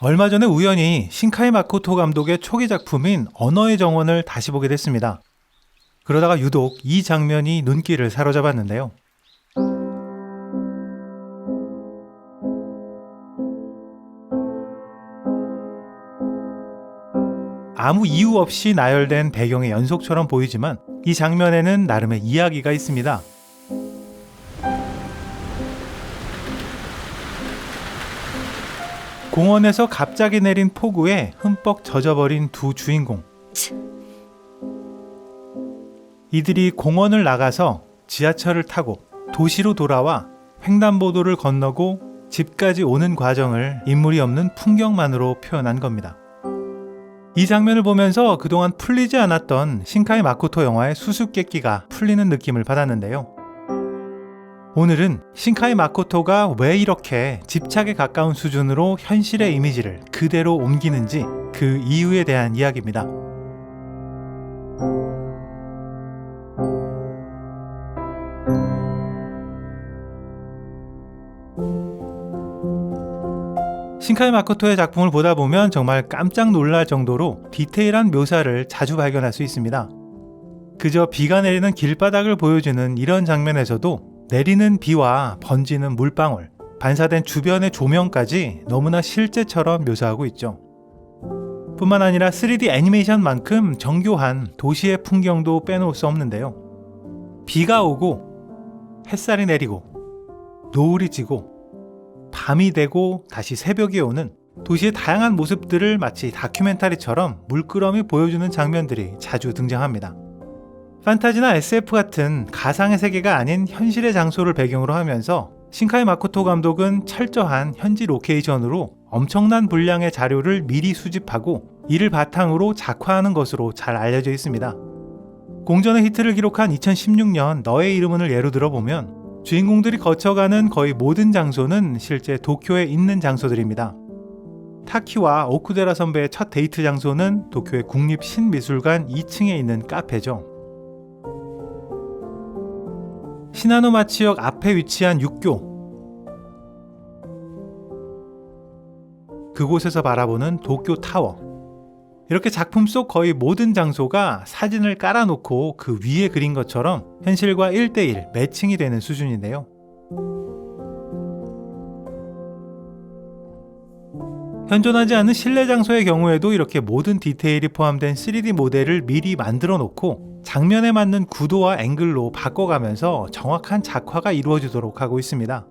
얼마 전에 우연히 신카이 마코토 감독의 초기 작품인 언어의 정원을 다시 보게 됐습니다. 그러다가 유독 이 장면이 눈길을 사로잡았는데요. 아무 이유 없이 나열된 배경의 연속처럼 보이지만 이 장면에는 나름의 이야기가 있습니다. 공원에서 갑자기 내린 폭우에 흠뻑 젖어버린 두 주인공. 이들이 공원을 나가서 지하철을 타고 도시로 돌아와 횡단보도를 건너고 집까지 오는 과정을 인물이 없는 풍경만으로 표현한 겁니다. 이 장면을 보면서 그동안 풀리지 않았던 신카이 마코토 영화의 수수께끼가 풀리는 느낌을 받았는데요. 오늘은 신카이 마코토가 왜 이렇게 집착에 가까운 수준으로 현실의 이미지를 그대로 옮기는지 그 이유에 대한 이야기입니다. 신카이 마코토의 작품을 보다 보면 정말 깜짝 놀랄 정도로 디테일한 묘사를 자주 발견할 수 있습니다. 그저 비가 내리는 길바닥을 보여주는 이런 장면에서도 내리는 비와 번지는 물방울, 반사된 주변의 조명까지 너무나 실제처럼 묘사하고 있죠. 뿐만 아니라 3D 애니메이션만큼 정교한 도시의 풍경도 빼놓을 수 없는데요. 비가 오고 햇살이 내리고 노을이 지고 밤이 되고 다시 새벽이 오는 도시의 다양한 모습들을 마치 다큐멘터리처럼 물끄러미 보여주는 장면들이 자주 등장합니다. 판타지나 SF 같은 가상의 세계가 아닌 현실의 장소를 배경으로 하면서 신카이 마코토 감독은 철저한 현지 로케이션으로 엄청난 분량의 자료를 미리 수집하고 이를 바탕으로 작화하는 것으로 잘 알려져 있습니다. 공전의 히트를 기록한 2016년 너의 이름은을 예로 들어보면 주인공들이 거쳐가는 거의 모든 장소는 실제 도쿄에 있는 장소들입니다. 타키와 오쿠데라 선배의 첫 데이트 장소는 도쿄의 국립신미술관 2층에 있는 카페죠. 시나노마치역 앞에 위치한 육교. 그곳에서 바라보는 도쿄 타워. 이렇게 작품 속 거의 모든 장소가 사진을 깔아놓고 그 위에 그린 것처럼 현실과 1대1 매칭이 되는 수준인데요. 현존하지 않은 실내 장소의 경우에도 이렇게 모든 디테일이 포함된 3D 모델을 미리 만들어 놓고 장면에 맞는 구도와 앵글로 바꿔가면서 정확한 작화가 이루어지도록 하고 있습니다.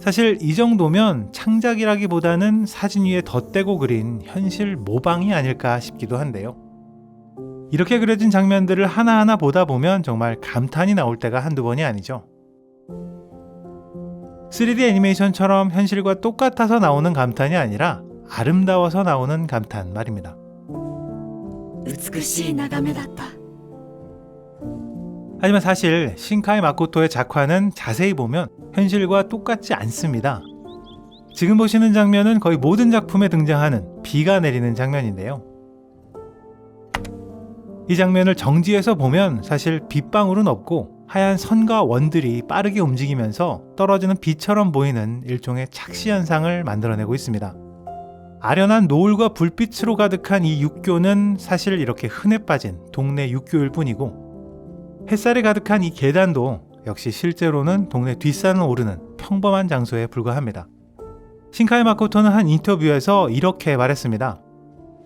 사실 이 정도면 창작이라기보다는 사진 위에 덧대고 그린 현실 모방이 아닐까 싶기도 한데요. 이렇게 그려진 장면들을 하나하나 보다 보면 정말 감탄이 나올 때가 한두 번이 아니죠. 3D 애니메이션처럼 현실과 똑같아서 나오는 감탄이 아니라 아름다워서 나오는 감탄 말입니다. 美しい眺めだった 하지만 사실 신카이 마코토의 작화는 자세히 보면 현실과 똑같지 않습니다. 지금 보시는 장면은 거의 모든 작품에 등장하는 비가 내리는 장면인데요. 이 장면을 정지해서 보면 사실 빗방울은 없고 하얀 선과 원들이 빠르게 움직이면서 떨어지는 비처럼 보이는 일종의 착시 현상을 만들어내고 있습니다. 아련한 노을과 불빛으로 가득한 이 육교는 사실 이렇게 흔해 빠진 동네 육교일 뿐이고 햇살이 가득한 이 계단도 역시 실제로는 동네 뒷산을 오르는 평범한 장소에 불과합니다. 신카이 마코토는 한 인터뷰에서 이렇게 말했습니다.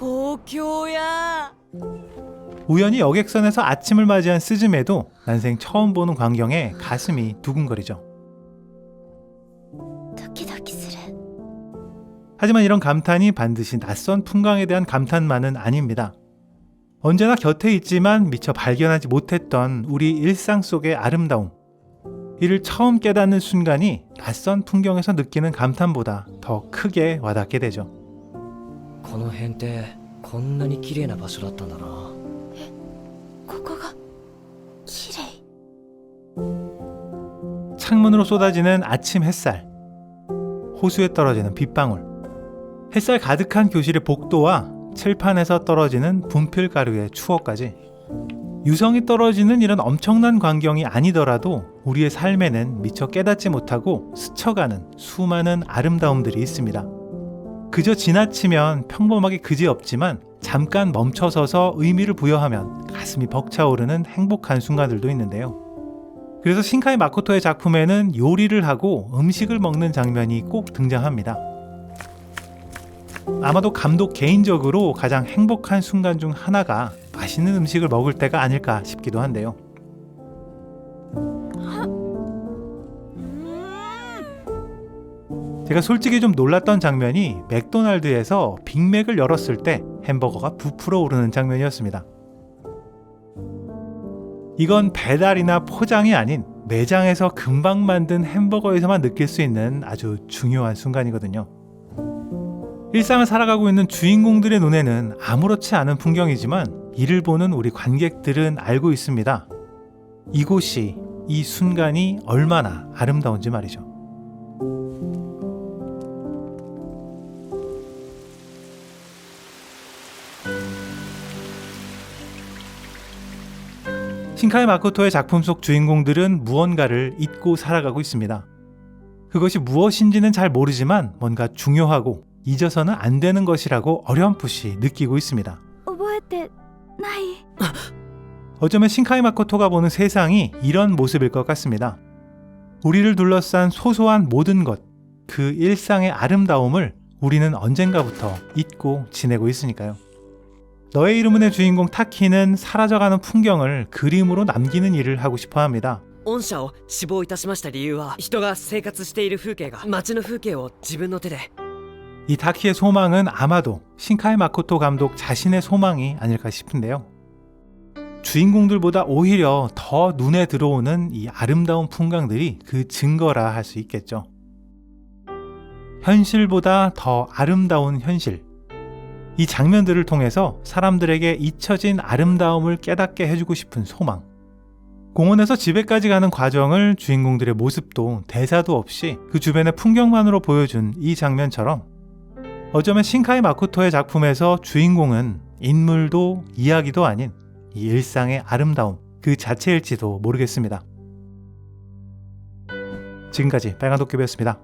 도쿄야. 우연히 여객선에서 아침을 맞이한 스즈메도 난생 처음 보는 광경에 가슴이 두근거리죠. 도키도키스레. 하지만 이런 감탄이 반드시 낯선 풍광에 대한 감탄만은 아닙니다. 언제나 곁에 있지만 미처 발견하지 못했던 우리 일상 속의 아름다움. 이를 처음 깨닫는 순간이 낯선 풍경에서 느끼는 감탄보다 더 크게 와닿게 되죠. この辺ってこんなに綺麗な場所だったんだなここが綺麗 창문으로 쏟아지는 아침 햇살, 호수에 떨어지는 빗방울, 햇살 가득한 교실의 복도와 칠판에서 떨어지는 분필가루의 추억까지 유성이 떨어지는 이런 엄청난 광경이 아니더라도 우리의 삶에는 미처 깨닫지 못하고 스쳐가는 수많은 아름다움들이 있습니다. 그저 지나치면 평범하게 그지없지만 잠깐 멈춰서서 의미를 부여하면 가슴이 벅차오르는 행복한 순간들도 있는데요. 그래서 신카이 마코토의 작품에는 요리를 하고 음식을 먹는 장면이 꼭 등장합니다. 아마도 감독 개인적으로 가장 행복한 순간 중 하나가 맛있는 음식을 먹을 때가 아닐까 싶기도 한데요. 제가 솔직히 좀 놀랐던 장면이 맥도날드에서 빅맥을 열었을 때 햄버거가 부풀어 오르는 장면이었습니다. 이건 배달이나 포장이 아닌 매장에서 금방 만든 햄버거에서만 느낄 수 있는 아주 중요한 순간이거든요. 일상을 살아가고 있는 주인공들의 눈에는 아무렇지 않은 풍경이지만 이를 보는 우리 관객들은 알고 있습니다. 이곳이 이 순간이 얼마나 아름다운지 말이죠. 신카이 마코토의 작품 속 주인공들은 무언가를 잊고 살아가고 있습니다. 그것이 무엇인지는 잘 모르지만 뭔가 중요하고 잊어서는 안 되는 것이라고 어렴풋이 느끼고 있습니다. 어쩌면 신카이 마코토가 보는 세상이 이런 모습일 것 같습니다. 우리를 둘러싼 소소한 모든 것, 그 일상의 아름다움을 우리는 언젠가부터 잊고 지내고 있으니까요. 너의 이름은의 주인공 타키는 사라져가는 풍경을 그림으로 남기는 일을 하고 싶어 합니다. 御社を志望いたしました理由は人が生活している風景が街の風景を自分の手で 이 타키의 소망은 아마도 신카이 마코토 감독 자신의 소망이 아닐까 싶은데요. 주인공들보다 오히려 더 눈에 들어오는 이 아름다운 풍광들이 그 증거라 할 수 있겠죠. 현실보다 더 아름다운 현실. 이 장면들을 통해서 사람들에게 잊혀진 아름다움을 깨닫게 해주고 싶은 소망. 공원에서 집에까지 가는 과정을 주인공들의 모습도 대사도 없이 그 주변의 풍경만으로 보여준 이 장면처럼 어쩌면 신카이 마코토의 작품에서 주인공은 인물도 이야기도 아닌 이 일상의 아름다움 그 자체일지도 모르겠습니다. 지금까지 빨간 도깨비였습니다.